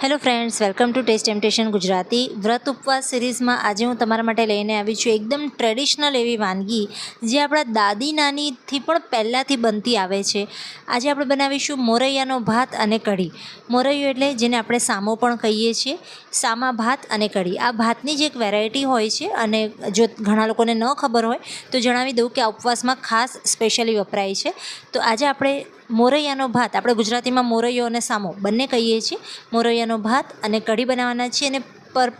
Hello friends, welcome to taste temptation Gujarati. વ્રત ઉપવાસ સિરીઝમાં આજે હું તમારા માટે લઈને આવી છું એકદમ ટ્રેડિશનલ એવી વાનગી, જે આપણા દાદી નાનીથી પણ પહેલાંથી બનતી આવે છે. આજે આપણે બનાવીશું મોરૈયાનો ભાત અને કઢી. મોરૈયો એટલે જેને આપણે સામો પણ કહીએ છીએ, સામા ભાત અને કઢી. આ ભાતની જ એક વેરાયટી હોય છે અને જો ઘણા લોકોને ન ખબર હોય, તો જણાવી દઉં કે આ ઉપવાસમાં ખાસ સ્પેશિયલી વપરાય છે. તો આજે આપણે મોરૈયાનો ભાત, આપણે ગુજરાતીમાં મોરૈયો અને સામો બંને કહીએ છીએ. મોરૈયાનો ભાત અને કઢી બનાવવાના છીએ અને પર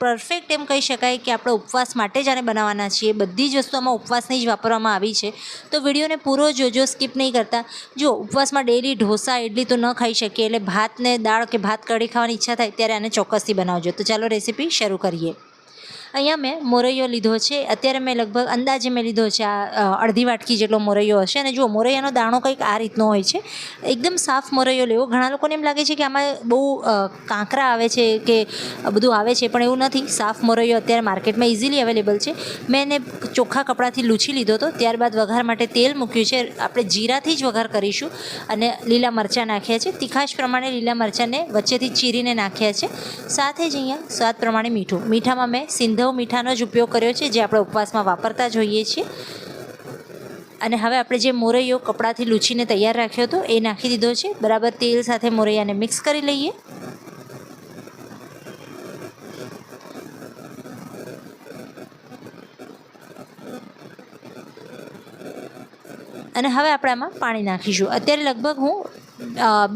પરફેક્ટ એમ કહી શકાય કે આપણે ઉપવાસ માટે જ આને બનાવવાના છીએ. બધી જ વસ્તુઓમાં ઉપવાસની જ વાપરવામાં આવી છે. તો વિડીયોને પૂરો જોજો સ્કીપ નહીં કરતા. જો ઉપવાસમાં ડેલી ઢોસા ઇડલી તો ન ખાઈ શકીએ, એટલે ભાત ને દાળ કે ભાત કઢી ખાવાની ઈચ્છા થાય ત્યારે આને ચોક્કસથી બનાવજો. તો ચાલો રેસીપી શરૂ કરીએ. અહીંયા મેં મોરૈયો લીધો છે. અત્યારે મેં લગભગ અંદાજે મેં લીધો છે આ અડધી વાટકી જેટલો મોરૈયો હશે. અને જુઓ, મોરૈયાનો દાણો કંઈક આ રીતનો હોય છે. એકદમ સાફ મોરૈયો લેવો. ઘણા લોકોને એમ લાગે છે કે આમાં બહુ કાંકરા આવે છે કે બધું આવે છે, પણ એવું નથી. સાફ મોરૈયો અત્યારે માર્કેટમાં ઇઝીલી અવેલેબલ છે. મેં એને ચોખ્ખા કપડાથી લૂછી લીધો હતો ત્યારબાદ વઘાર માટે તેલ મૂક્યું છે. આપણે જીરાથી જ વઘાર કરીશું. અને લીલા મરચાં નાખ્યા છે. તીખાશ પ્રમાણે લીલા મરચાંને વચ્ચેથી ચીરીને નાખ્યા છે. સાથે જ અહીંયા સ્વાદ પ્રમાણે મીઠું. મીઠામાં મેં સિંધવ મીઠાનો જ ઉપયોગ કર્યો છે, જે આપણે ઉપવાસમાં વાપરતા જોઈએ છીએ. અને હવે આપણે જે મોરૈયો કપડાથી લૂછીને તૈયાર રાખ્યો હતો, એ નાખી દીધો છે. બરાબર તેલ સાથે મોરૈયાને મિક્સ કરી લઈએ. અને હવે આપણે આમાં પાણી નાખીશું. અત્યારે લગભગ હું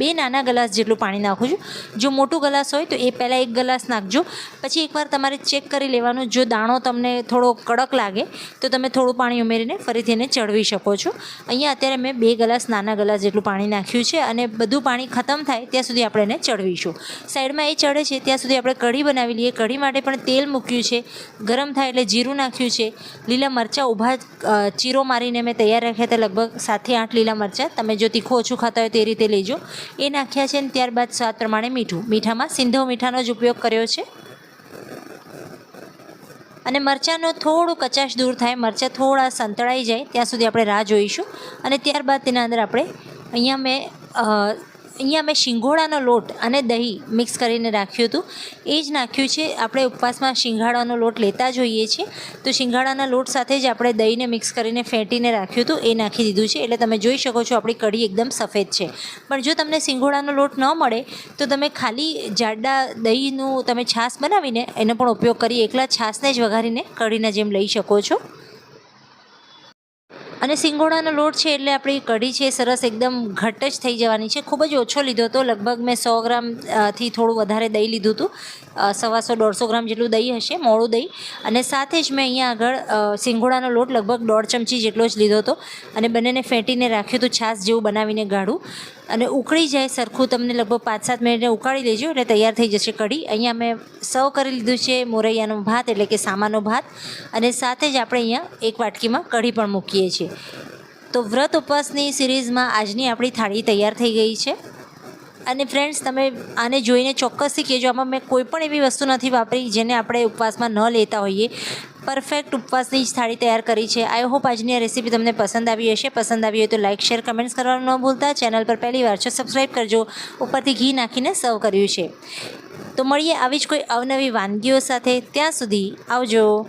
બે નાના ગ્લાસ જેટલું પાણી નાખું છું. જો મોટું ગ્લાસ હોય તો એ પહેલાં એક ગ્લાસ નાખજો. પછી એકવાર તમારે ચેક કરી લેવાનું. જો દાણો તમને થોડો કડક લાગે, તો તમે થોડું પાણી ઉમેરીને ફરીથી એને ચડવી શકો છો. અહીંયા અત્યારે મેં બે ગ્લાસ નાના ગ્લાસ જેટલું પાણી નાખ્યું છે અને બધું પાણી ખતમ થાય ત્યાં સુધી આપણે એને ચડવીશું. સાઈડમાં એ ચડે છે, ત્યાં સુધી આપણે કઢી બનાવી લઈએ. કઢી માટે પણ તેલ મૂક્યું છે, ગરમ થાય એટલે જીરું નાખ્યું છે. લીલા મરચાં ઊભા ચીરો મારીને મેં તૈયાર રાખ્યા હતા લગભગ સાતથી આઠ લીલા મરચાં. તમે જો તીખું ઓછું ખાતા હોય તે રીતે લેજો. એ નાખ્યા છે અને ત્યારબાદ સ્વાદ પ્રમાણે મીઠું. મીઠામાં સિંધો મીઠાનો જ ઉપયોગ કર્યો છે. અને મરચાંનો થોડું કચાશ દૂર થાય, મરચાં થોડા સંતળાઈ જાય, ત્યાં સુધી આપણે રાહ જોઈશું. અને ત્યારબાદ તેના અંદર આપણે, અહીંયા મેં અહીંયા મેં શિંગોડાનો લોટ અને દહીં મિક્સ કરીને રાખ્યું હતું. એ જ નાખ્યું છે. આપણે ઉપવાસમાં શિંગાડાનો લોટ લેતા જોઈએ છીએ. તો શિંગાડાના લોટ સાથે જ આપણે દહીંને મિક્સ કરીને ફેંટીને રાખ્યું હતું. એ નાખી દીધું છે. એટલે તમે જોઈ શકો છો આપણી કઢી એકદમ સફેદ છે. પણ જો તમને શિંગોળાનો લોટ ન મળે, તો તમે ખાલી જાડા દહીંનું તમે છાશ બનાવીને એનો પણ ઉપયોગ કરી એકલા છાશને જ વઘારીને કઢીના જેમ લઈ શકો છો. અને સિંગોડાનો લોટ છે એટલે આપણી કઢી છે, સરસ એકદમ ઘટ્ટ જ થઈ જવાની છે. ખૂબ જ ઓછો લીધો હતો, લગભગ મેં સો ગ્રામથી થોડું વધારે દહીં લીધું હતું. સવાસો દોઢસો ગ્રામ જેટલું દહીં હશે મોડું દહીં. અને સાથે જ મેં અહીંયા આગળ સિંગોડાનો લોટ લગભગ દોઢ ચમચી જેટલો જ લીધો હતો. અને બંનેને ફેંટીને રાખ્યું હતું, છાશ જેવું બનાવીને ગાઢું અને ઉકળી જાય સરખું, તમને લગભગ પાંચ સાત મિનિટને ઉકાળી લેજો, એટલે તૈયાર થઈ જશે કઢી. અહીંયા મેં સર્વ કરી લીધું છે મોરૈયાનો ભાત, એટલે કે સામાનો ભાત. અને સાથે જ આપણે અહીંયા એક વાટકીમાં કઢી પણ મૂકીએ છીએ. તો વ્રત ઉપવાસની સિરીઝમાં આજની આપણી થાળી તૈયાર થઈ ગઈ છે. અને ફ્રેન્ડ્સ તમે આને જોઈને ચોક્કસથી કહેજો, આમાં મેં કોઈ પણ એવી વસ્તુ નથી વાપરી જેને આપણે ઉપવાસમાં ન લેતા હોઈએ. પરફેક્ટ ઉપવાસની જ થાળી તૈયાર કરી છે. આઈ હોપ આજની આ રેસીપી તમને પસંદ આવી હશે. પસંદ આવી હોય તો લાઇક શેર કમેન્ટ્સ કરવાનું ન ભૂલતા. ચેનલ પર પહેલી વાર છો સબસ્ક્રાઈબ કરજો. ઉપરથી ઘી નાખીને સર્વ કર્યું છે. તો મળીએ આવી જ કોઈ અવનવી વાનગીઓ સાથે. ત્યાં સુધી આવજો.